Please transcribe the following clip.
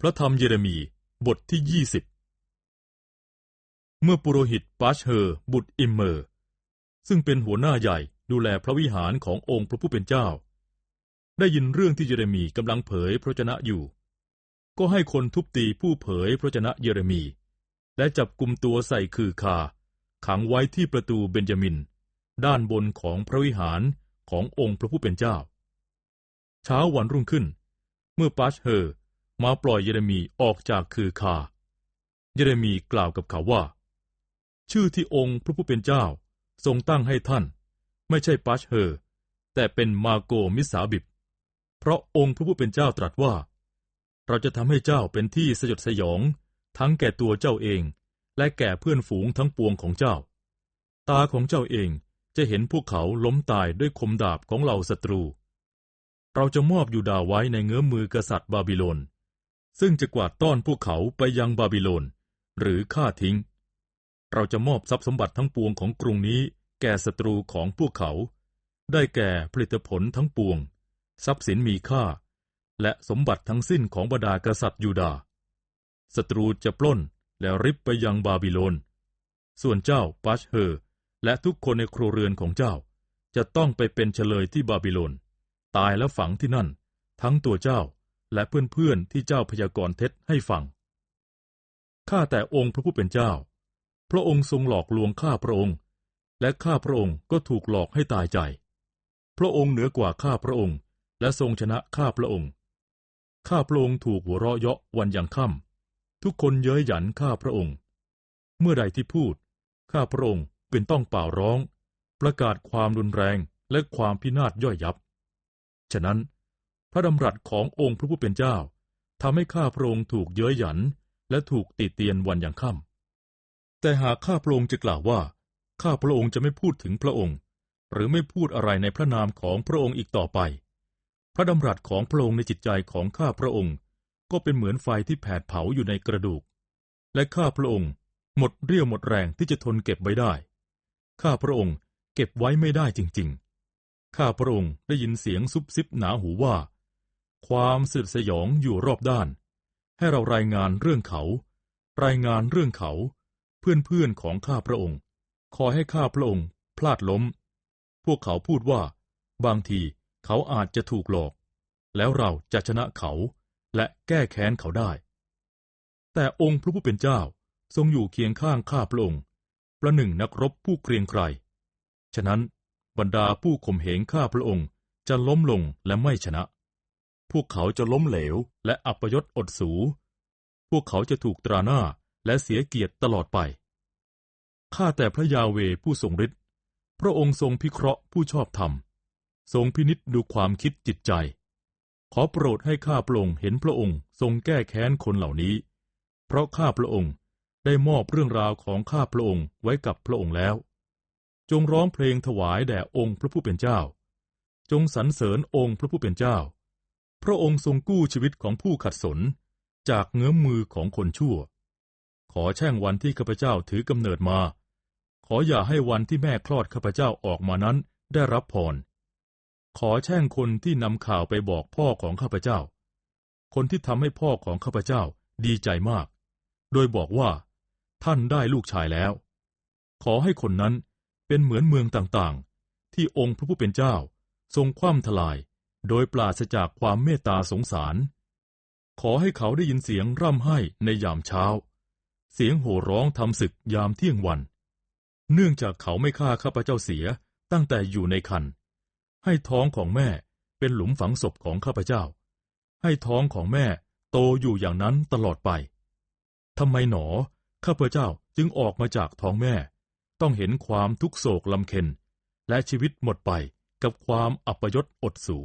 พระธรรมเยเรมีบทที่ยี่สิบเมื่อปุโรหิตปาชเฮอร์บุตรอิมเมอร์ ซึ่งเป็นหัวหน้าใหญ่ดูแลพระวิหารขององค์พระผู้เป็นเจ้า ได้ยินเรื่องที่เยเรมีกำลังเผยพระชนะอยู่ ก็ให้คนทุบตีผู้เผยพระชนะเยเรมี และจับกลุ่มตัวใส่คือคา ขังไว้ที่ประตูเบนจามิน ด้านบนของพระวิหารขององค์พระผู้เป็นเจ้า เช้าวันรุ่งขึ้น เมื่อปาชเฮอร์ มาปล่อยเยเรมีออกจากคือคา เยเรมีกล่าวกับเขาว่า ชื่อที่องค์พระผู้เป็นเจ้าทรงตั้งให้ท่าน ไม่ใช่ปัชเฮอร์แต่เป็นมาโกมิสาบิบ เพราะองค์พระผู้เป็นเจ้าตรัสว่า เราจะทำให้เจ้าเป็นที่สยดสยอง ทั้งแก่ตัวเจ้าเอง และแก่เพื่อนฝูงทั้งปวงของเจ้า ตาของเจ้าเองจะเห็นพวกเขาล้มตายด้วยคมดาบของเหล่าศัตรู เราจะมอบยูดาไว้ในเงื้อมมือกษัตริย์บาบิโลน ซึ่งจะกวาดต้อนพวกเขาไปยังบาบิโลน หรือฆ่าทิ้ง เราจะมอบทรัพย์สมบัติทั้งปวงของกรุงนี้ แก่ศัตรูของพวกเขา ได้แก่ผลิตผลทั้งปวง ทรัพย์สินมีค่า และสมบัติทั้งสิ้นของบรรดากษัตริย์ยูดาศัตรูจะปล้นและริบไปยังบาบิโลน ส่วนเจ้าปาชเฮอและทุกคนในครัวเรือนของเจ้า จะต้องไปเป็นเฉลยที่บาบิโลน ตายและฝังที่นั่น ทั้งตัวเจ้า และเพื่อนๆที่เจ้าพยากรณ์เท็จให้ฟัง ข้าแต่องค์พระผู้เป็นเจ้า พระองค์ทรงหลอกลวงข้าพระองค์ และข้าพระองค์ก็ถูกหลอกให้ตายใจ พระองค์เหนือกว่าข้าพระองค์ และทรงชนะข้าพระองค์ ข้าพระองค์ถูกหัวเราะเยาะวันยังค่ำทุกคนเย้ยหยันข้าพระองค์ เมื่อใดที่พูด ข้าพระองค์เป็นต้องเป่าร้อง ประกาศความรุนแรงและความพินาศย่อยยับ ฉะนั้น พระดำรัสขององค์พระผู้เป็นเจ้าทำให้ข้าพระองค์ถูกเย้ยหยัน และถูกติเตียนวันอย่างค่ำแต่หากข้าพระองค์จะกล่าวว่า ข้าพระองค์จะไม่พูดถึงพระองค์ หรือไม่พูดอะไรในพระนามของพระองค์อีกต่อไป พระดำรัสของพระองค์ในจิตใจของข้าพระองค์ ก็เป็นเหมือนไฟที่แผดเผาอยู่ในกระดูก และข้าพระองค์หมดเรี่ยวหมดแรงที่จะทนเก็บไว้ได้ ข้าพระองค์เก็บไว้ไม่ได้จริง ๆ ข้าพระองค์ได้ยินเสียงซุบซิบหนาหูว่า ความสืบสยองอยู่รอบด้าน ให้เรารายงานเรื่องเขา รายงานเรื่องเขา เพื่อนๆของข้าพระองค์ คอยให้ข้าพระองค์พลาดล้ม พวกเขาพูดว่า บางทีเขาอาจจะถูกหลอก แล้วเราจะชนะเขาและแก้แค้นเขาได้ แต่องค์พระผู้เป็นเจ้าทรงอยู่เคียงข้างข้าพระองค์ ประหนึ่งนักรบผู้เกรียงไกร ฉะนั้นบรรดาผู้ข่มเหงข้าพระองค์จะล้มลงและไม่ชนะ พวกเขาจะล้มเหลวและอัปยศอดสู พวกเขาจะถูกตราหน้าและเสียเกียรติตลอดไป ข้าแต่พระยาเวผู้ทรงฤทธิ์ พระองค์ทรงพิเคราะห์ผู้ชอบธรรม ทรงพินิษดูความคิดจิตใจ ขอโปรดให้ข้าพระองค์เห็นพระองค์ทรงแก้แค้นคนเหล่านี้ เพราะข้าพระองค์ได้มอบเรื่องราวของข้าพระองค์ไว้กับพระองค์แล้ว จงร้องเพลงถวายแด่องค์พระผู้เป็นเจ้า จงสรรเสริญองค์พระผู้เป็นเจ้า พระองค์ทรงกู้ชีวิตของผู้ขัดสน จากเงื้อมมือของคนชั่ว ขอแช่งวันที่ข้าพเจ้าถือกำเนิดมา ขออย่าให้วันที่แม่คลอดข้าพเจ้าออกมานั้นได้รับพร ขอแช่งคนที่นำข่าวไปบอกพ่อของข้าพเจ้า คนที่ทำให้พ่อของข้าพเจ้าดีใจมาก โดยบอกว่า ท่านได้ลูกชายแล้ว ขอให้คนนั้นเป็นเหมือนเมืองต่างๆ ที่องค์พระผู้เป็นเจ้า ทรงคว่ำทลาย โดยปราศจากความเมตตาสงสาร ขอให้เขาได้ยินเสียงร่ำไห้ในยามเช้า เสียงโห่ร้องทำศึกยามเที่ยงวัน เนื่องจากเขาไม่ฆ่าข้าพเจ้าเสียตั้งแต่อยู่ในคัน ให้ท้องของแม่เป็นหลุมฝังศพของข้าพเจ้า ให้ท้องของแม่โตอยู่อย่างนั้นตลอดไปทำไมหนอ ข้าพเจ้าจึงออกมาจากท้องแม่ ต้องเห็นความทุกโศกลำเค็น และชีวิตหมดไปกับความอัปยศอดสู